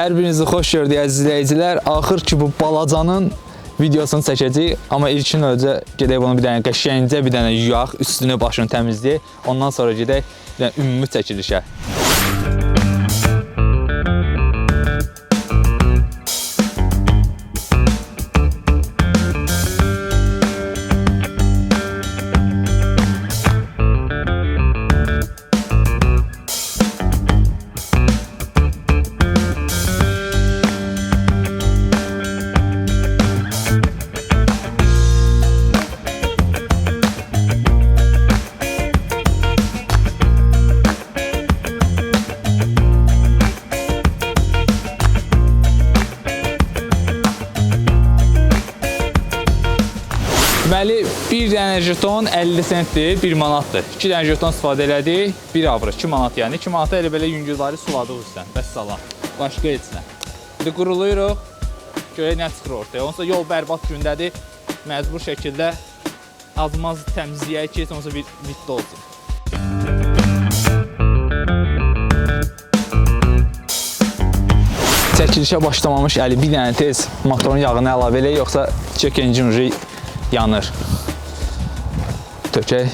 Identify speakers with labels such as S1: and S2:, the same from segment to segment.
S1: Hər birinizi xoş gördük əziz izləyicilər. Axır ki bu balacanın videosunu çəkəcəyik, amma ilkin öncə gedək bunu bir dənə qəşəngcə bir dənə yuyaq, üstünü başını təmizləyək. Ondan sonra gedək bir dənə ümumi çəkilişə. Deməli, bir dənə jeton 50 sentdir, 1 manatdır. 2 dənə jeton istifadə elədik, 1 avro, 2 manat yəni. 2 manata elə belə yüngülləri suladıq üstdən. Vəssalam. Başqa heç nə. İndi quruluyuruq. Görək nə çıxır ortaya. Onsa yol bərbad gündədir. Məcbur şəkildə azmaz təmizləyək ki, onsa bir bitdi olsun. Çəkilişə başlamamış Əli bir dənə tez motorun yağını əlavə eləyək, yoxsa check engine yanır. Tökək.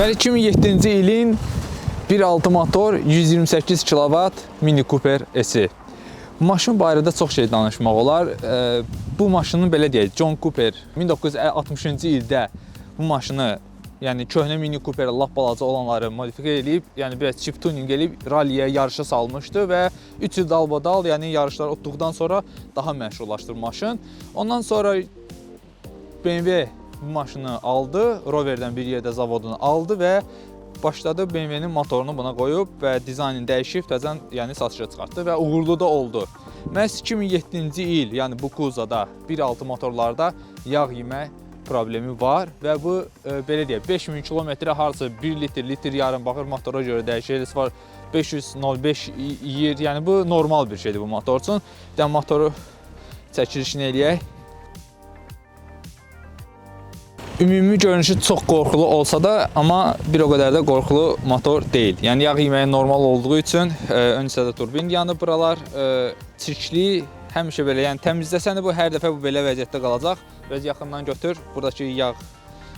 S1: Deməli 2007-ci ilin 1.6 motor 128 kW Mini Cooper S. Maşın barədə çox şey danışmaq olar. Bu maşının belə deyək, John Cooper 1960-cı ildə bu maşını yəni köhnə Mini Cooper lap balaca olanları modifiyə edib, yəni biraz chip tuning edib ralliyə yarışa salmışdı və 3 il dalbadal, yəni yarışlar otduqdan sonra daha məşhurlaşdı maşın. Ondan sonra BMW bu maşını aldı, Rover'dən bir yerdə zavodunu aldı və başladı BMW-nin motorunu buna qoyub və dizaynını dəyişib təzən yəni satışa çıxartdı və uğurlu da oldu. Məhz 2007-ci il, yəni bu Kuzada 1.6 motorlarda yağ yemə problemi var və bu e, belə deyək 5000 kilometrə harca 1 litr, litr yarım baxır motora görə dəyişir. var 505 yeyir. Yəni bu normal bir şeydir bu motor üçün. Bir motoru çəkilişini eləyək. Ümumi görünüşü çox qorxulu olsa da, amma bir o qədər də qorxulu motor deyil. Yəni yağ yeməyi normal olduğu üçün e, ön hissədə turbin yanıb buralar. E, çirkli həmişə belə, yəni təmizləsən də bu hər dəfə bu belə vəziyyətdə qalacaq. Biraz yaxından götür. Buradakı yağ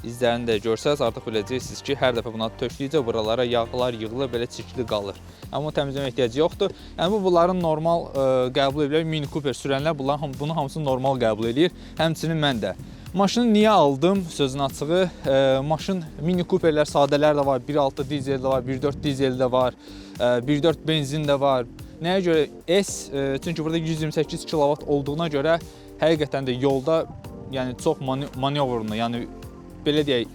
S1: izlərini də görsəz artıq biləcəksiniz ki, hər dəfə buna tökdükcə buralara yağlar yığılır, belə çirkli qalır. Amma bunu təmizləmə ehtiyacı yoxdur. Yəni bu bunların normal ə, qəbul edirlər. Mini Cooper sürənlər bunların bunu hamısını normal qəbul edir. Həmçinin mən də. Maşını niyə aldım? Sözün açığı, ə, maşın Mini Cooperlər sadələr də var, 1.6 dizel də var, 1.4 dizel də var, ə, 1.4 benzin də var. Nəyə görə S? ə, Çünki burada 128 kW olduğuna görə həqiqətən də yolda yəni çox mane manevrunu, yəni belə deyək,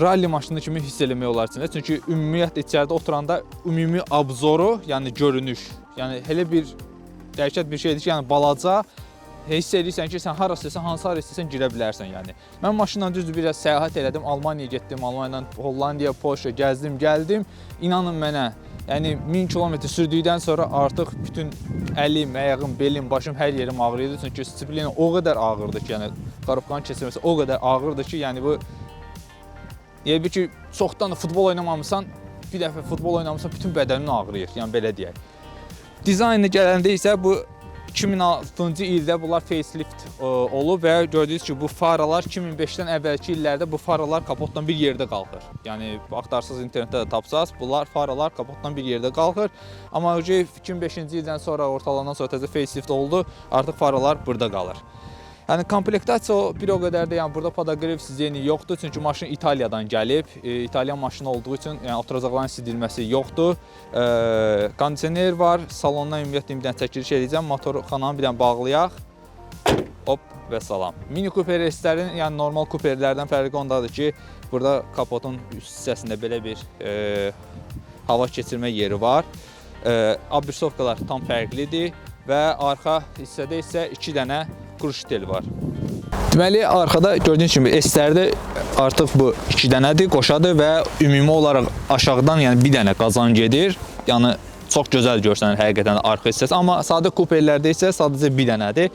S1: ralli maşını kimi hiss eləmək içində. Çünki ümumiyyətlə içəridə oturanda ümumi abzoru, yəni görünüş, yəni elə bir dəhşət bir şeydir ki, yəni balaca hiss edirsən ki, sən hara istəsən, hansı hara istəsən girə bilərsən yəni. Mən maşınla düzdür biraz səyahət elədim, Almaniyaya getdim, Almaniyadan Hollandiya, Polşa gəzdim, gəldim. İnanın mənə, yəni 1000 kilometr sürdükdən sonra artıq bütün əlim, ayağım, belim, başım hər yerim ağrıyırdı. Çünki disiplin o qədər ağırdı ki, yəni qarabqanın keçirməsi o qədər ağırdı ki, yəni bu Elə bil ki, çoxdan da futbol oynamamısan, bir dəfə futbol oynamısan, bütün bədənin ağrıyır, yəni belə deyək. Dizaynına gələndə isə bu 2006-cı ildə bunlar facelift ə, olub və gördüyünüz ki, bu faralar 2005-dən əvvəlki illərdə bu faralar kapotdan bir yerdə qalxır. Yəni axtarsınız internetdə də tapsaz, bunlar faralar kapotdan bir yerdə qalxır. Amma ki 2005-ci ildən sonra ortalandan sonra təzə facelift oldu, artıq faralar burada qalır. Yəni komplektasiya o bir o qədər də yəni burada podaqrif yeni yoxdur, çünki maşın İtaliyadan gəlib. E, İtalyan maşını olduğu üçün yəni oturacaqların sidilməsi yoxdur. E, kondisioner var. Salondan ümumiyyətlə bir dənə çəkiliş edəcəm. Motor xananı bir dənə bağlayaq. Hop və salam. Mini Cooper S-lərin, yəni normal Cooperlərdən fərqi ondadır ki, burada kapotun üst hissəsində belə bir e, hava keçirmə yeri var. E, Abirsovkalar tam fərqlidir və arxa hissədə isə 2 dənə kruş tel var. Deməli, arxada gördüyünüz kimi S-lərdə artıq bu 2 dənədir, qoşadır və ümumi olaraq aşağıdan yəni bir dənə qazan gedir. Yəni çox gözəl görsənir həqiqətən arxa hissəsi, amma sadə kupelərdə isə sadəcə bir dənədir.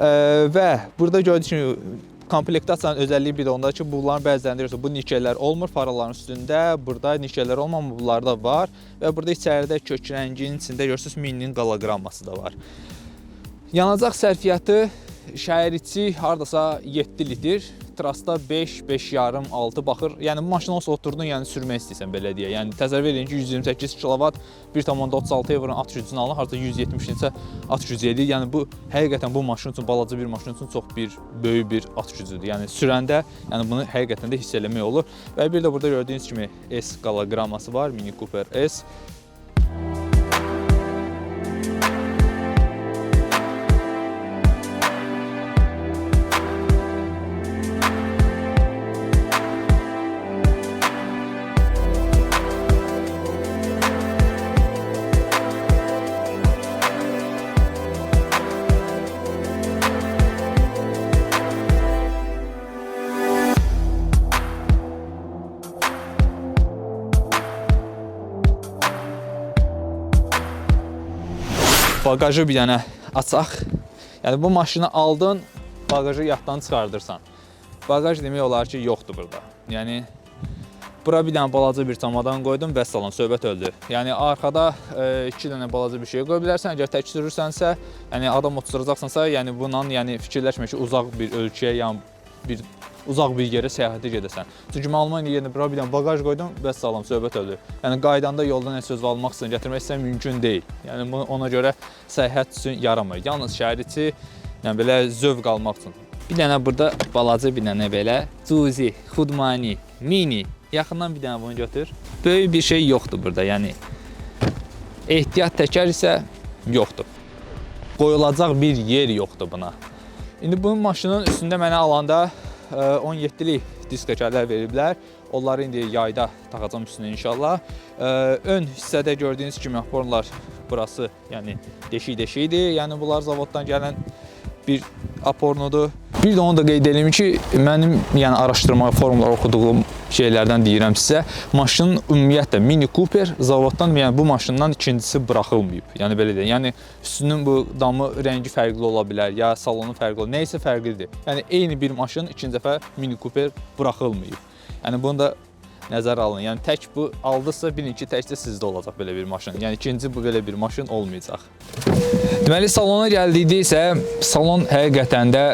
S1: Ə, və burada gördüyünüz kimi komplektasiyanın özəlliyi bir də ondadır ki, bunların bəzilərində bu nikellər olmur faraların üstündə. Burada nikellər olmamır, bunlarda var və burada içəridə kök rənginin içində görürsünüz mininin qologramması da var. Yanacaq sərfiyyatı şəhər içi hardasa 7 litr, trasta 5, 5 yarım, 6 baxır. Yəni bu maşını olsa oturdun, yəni sürmək istəyirsən belə deyə. Yəni təsəvvür edin ki, 128 kilovat 1.36 evron at gücünü alın, harda 170 neçə at gücü edir. Yəni bu həqiqətən bu maşın üçün balaca bir maşın üçün çox bir böyük bir at gücüdür. Yəni sürəndə, yəni bunu həqiqətən də hiss eləmək olur. Və bir də burada gördüyünüz kimi S qalagraması var, Mini Cooper S. Bagajı bir dənə açaq. Yəni bu maşını aldın, bagajı yaddan çıxardırsan. Bagaj demək olar ki, yoxdur burada. Yəni bura bir dənə balaca bir çamadan qoydum, vəssalam, söhbət öldü. Yəni arxada 2 dənə balaca bir şey qoya bilərsən. Əgər tək sürürsənsə, yəni adam oturacaqsansa, yəni bununla yəni fikirləşmə ki, uzaq bir ölkəyə, yəni bir uzaq bir yerə səyahətə gedəsən. Çünki mən Almaniya yerində bura bir dənə bagaj qoydum, vəssalam, söhbət öldü. Yəni qaydanda yolda nə söz almaq üçün gətirmək istəsən mümkün deyil. Yəni bunu ona görə səyahət üçün yaramır. Yalnız şəhər içi, yəni belə zövq almaq üçün. Bir dənə burada balaca bir dənə belə Cuzi, Xudmani, Mini. Yaxından bir dənə bunu götür. Böyük bir şey yoxdur burada. Yəni ehtiyat təkər isə yoxdur. Qoyulacaq bir yer yoxdur buna. İndi bu maşının üstündə mənə alanda 17-lik disk təkərlər veriblər. Onları indi yayda taxacam üstünə inşallah. E, Ön hissədə gördüyünüz kimi aporlar burası, yəni deşik-deşikdir. Yəni bunlar zavoddan gələn bir apornudur. Bir də onu da qeyd edeyim ki, mənim yəni araşdırma forumlar oxuduğum şeylərdən deyirəm sizə, maşının ümumiyyətlə Mini Cooper zavoddan yəni bu maşından ikincisi buraxılmayıb. Yəni belə deyək. Yəni üstünün bu damı rəngi fərqli ola bilər, ya salonu fərqli, nə isə fərqlidir. Yəni eyni bir maşın ikinci dəfə Mini Cooper buraxılmayıb. Yəni bunu da nəzərə alın. Yəni tək bu aldısa bilin ki, təkcə sizdə olacaq belə bir maşın. Yəni ikinci bu belə bir maşın olmayacaq. Deməli salona gəldikdə isə salon həqiqətən də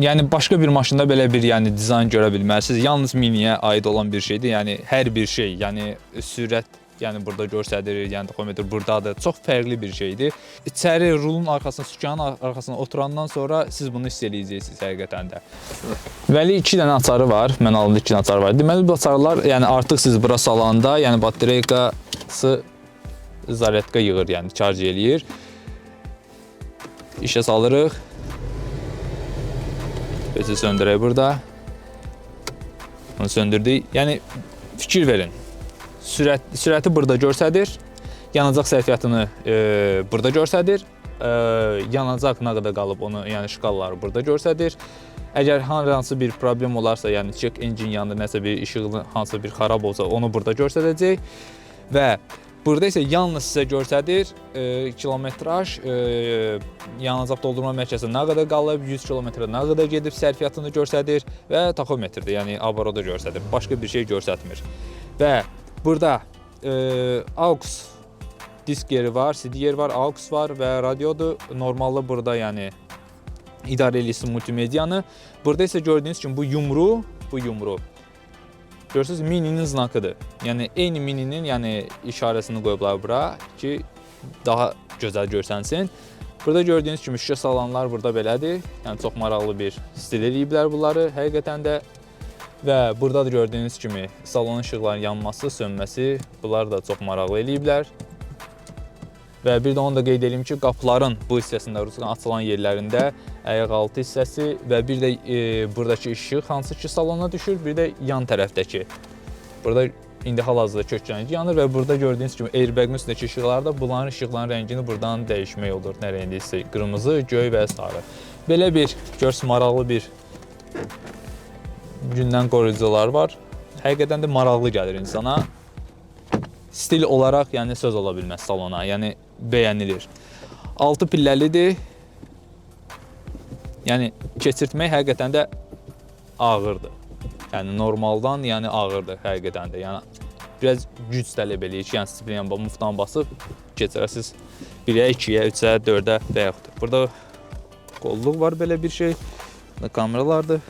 S1: yəni başqa bir maşında belə bir yəni dizayn görə bilməzsiniz. Yalnız miniyə aid olan bir şeydir. Yəni hər bir şey, yəni sürət yəni burada göstərir, yəni taxometr burdadır. Çox fərqli bir şeydir. İçəri rulun arxasına, sükanın ar- arxasına oturandan sonra siz bunu hiss eləyəcəksiniz həqiqətən də. Deməli 2 dənə açarı var. Mən aldım 2 dənə açar var. Deməli bu açarlar yəni artıq siz bura salanda, yəni batereykası zaryadka yığır, yəni şarj eləyir. İşə salırıq. Bezi söndürək burada. Bunu söndürdük. Yəni fikir verin. Sürət sürəti burada göstərir. Yanacaq sərfiyyatını e, burada göstərir. E, yanacaq nə qədər qalıb onu, yəni şkalları burada göstərir. Əgər hansı bir problem olarsa, yəni check engine yanında nəsə bir işıqlı hansısa bir xarab olsa, onu burada göstərəcək və burada isə yalnız sizə göstərir e, kilometraj, e, yanacaq doldurma mərkəzi nə qədər qalıb, 100 kilometrə nə qədər gedib sərfiyyatını göstərir və taxometrdə, yəni avaroda göstərir. Başqa bir şey göstərmir. Və burada e, aux disk yeri var, CD yeri var, aux var və radiodur. Normalda burada yəni idarə eləyirsin multimedianı. Burada isə gördüyünüz kimi bu yumru, bu yumru. Görürsüz mininin znakıdır. Yəni eyni mininin yəni işarəsini qoyublar bura ki daha gözəl görsənsin. Burada gördüyünüz kimi şüşə salanlar burada belədir. Yəni çox maraqlı bir stil eləyiblər bunları həqiqətən də. Və burada da gördüyünüz kimi salon işıqlarının yanması, sönməsi bunlar da çox maraqlı eləyiblər. Və bir də onu da qeyd edeyim ki, qapıların bu hissəsində, açılan yerlərində ayaqaltı hissəsi və bir də e, buradakı işıq hansı ki salona düşür, bir də yan tərəfdəki. Burada indi hal-hazırda kök rəngi yanır və burada gördüyünüz kimi airbagın üstündəki işıqlar da bunların işıqların rəngini buradan dəyişmək olur. Nə rəngdə isə qırmızı, göy və sarı. Belə bir görsün maraqlı bir gündən qoruyucular var. Həqiqətən də maraqlı gəlir insana. Stil olaraq, yəni söz ola bilməz salona. Yəni bəyənilir. 6 pilləlidir. Yəni keçirtmək həqiqətən də ağırdır. Yəni normaldan, yəni ağırdır həqiqətən də. Yəni biraz güc tələb eləyir yəni siz yəni muftan basıb keçirəsiz 1-ə, 2-yə, 3-ə, 4-ə və yaxud. Burada qolluq var belə bir şey. Kameralardır.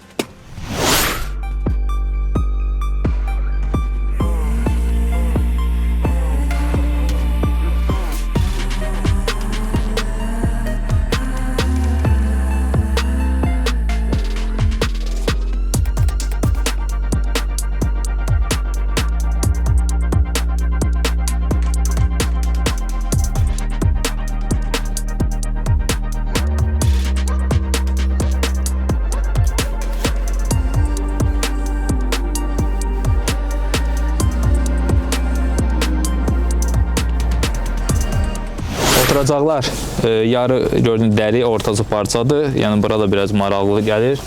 S1: Oturacaqlar e, yarı gördüyünüz dəri ortacı parçadır. Yəni bura da biraz maraqlı gəlir.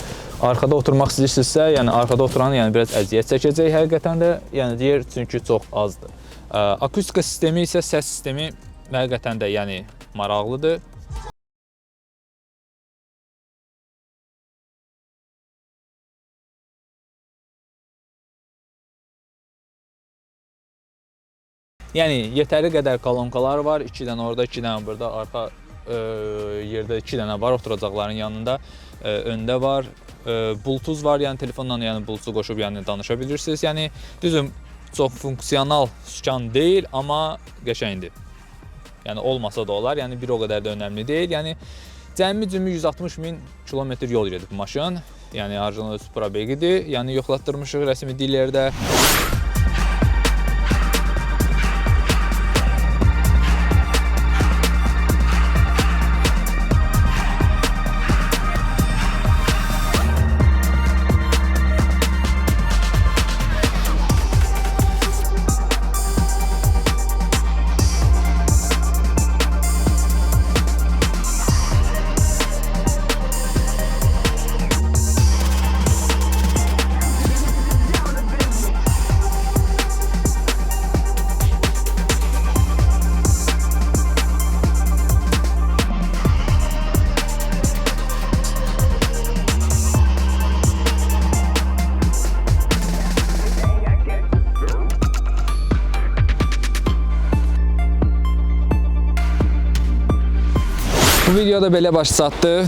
S1: Arkada oturmaq istəyirsinizsə, yəni arkada oturan yəni biraz əziyyət çəkəcək həqiqətən də. Yəni yer çünki çox azdır. E, Akustika sistemi isə səs sistemi həqiqətən də yəni maraqlıdır. Yəni yetəri qədər kolonkalar var. 2 dənə orada, 2 dənə burada, arxa e, yerdə 2 dənə var oturacaqların yanında. E, öndə var. E, Bluetooth var, yəni telefonla yəni Bluetooth qoşub yəni danışa bilirsiniz. Yəni düzüm çox funksional sükan deyil, amma qəşəngdir. Yəni olmasa da olar. Yəni bir o qədər də önəmli deyil. Yəni cəmi cümü 160 min kilometr yol gedib maşın. Yəni orijinal öz probegidir. Yəni yoxlatdırmışıq rəsmi dillərdə. Videoda belə baş çatdı.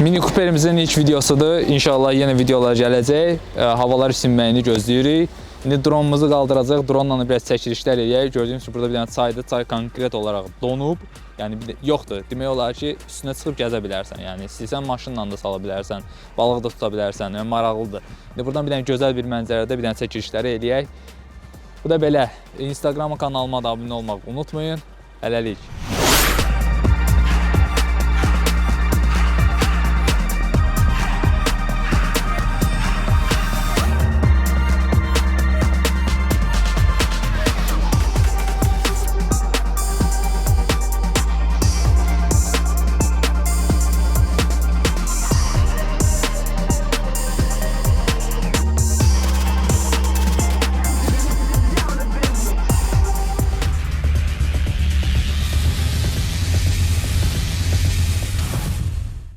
S1: Mini Cooperimizin ilk videosudur. İnşallah yenə videolar gələcək. E, Havalar isinməyini gözləyirik. İndi dronumuzu qaldıracaq. Dronla biraz çəkilişlər eləyək. Gördüyünüz kimi burada bir dənə çaydır. Çay konkret olaraq donub. Yəni yoxdur. Demək olar ki, üstünə çıxıb gəzə bilərsən. Yəni istəyirsən maşınla da sala bilərsən, balıq da tuta bilərsən. Yəni maraqlıdır. İndi buradan bir dənə gözəl bir mənzərədə bir dənə çəkilişləri eləyək. Bu da belə. Instagram kanalıma da abunə olmağı unutmayın. Hələlik.